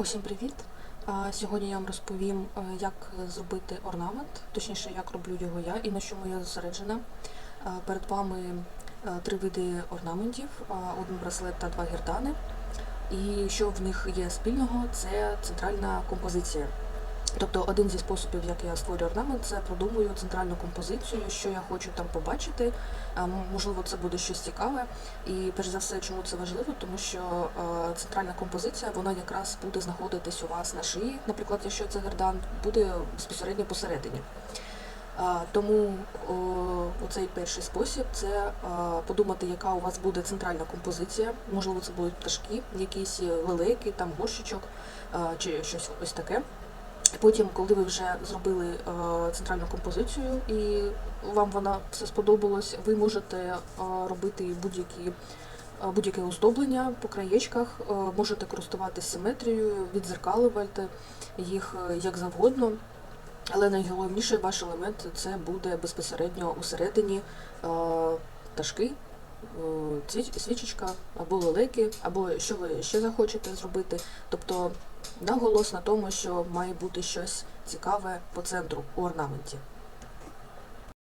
Усім привіт! Сьогодні я вам розповім, е, як зробити орнамент, точніше, як роблю його я і на чому я зосереджена. Перед вами е, три види орнаментів: один браслет та два гірдани. І що в них є спільного, це центральна композиція. Тобто один зі способів, як я створюю орнамент, це продумую центральну композицію, що я хочу там побачити. Можливо, це буде щось цікаве. І перш за все, чому це важливо, тому що е, центральна композиція вона якраз буде знаходитись у вас на шиї, наприклад, якщо це гердан, буде безпосередньо посередині. Тому о, оцей перший спосіб це е, подумати, яка у вас буде центральна композиція. Можливо, це будуть пташки, якісь е, лелеки, там горщичок е, чи щось ось таке. Потім, коли ви вже зробили е, центральну композицію і вам вона все сподобалось, ви можете е, робити будь-які е, будь-яке оздоблення по краєчках, можете користуватися симетрією, відзеркалювати їх як завгодно. Але найголовніше ваш елемент це буде безпосередньо усередині пташки, свічечка або лелеки, або що ви ще захочете зробити. Тобто наголос на тому, що має бути щось цікаве по центру у орнаменті.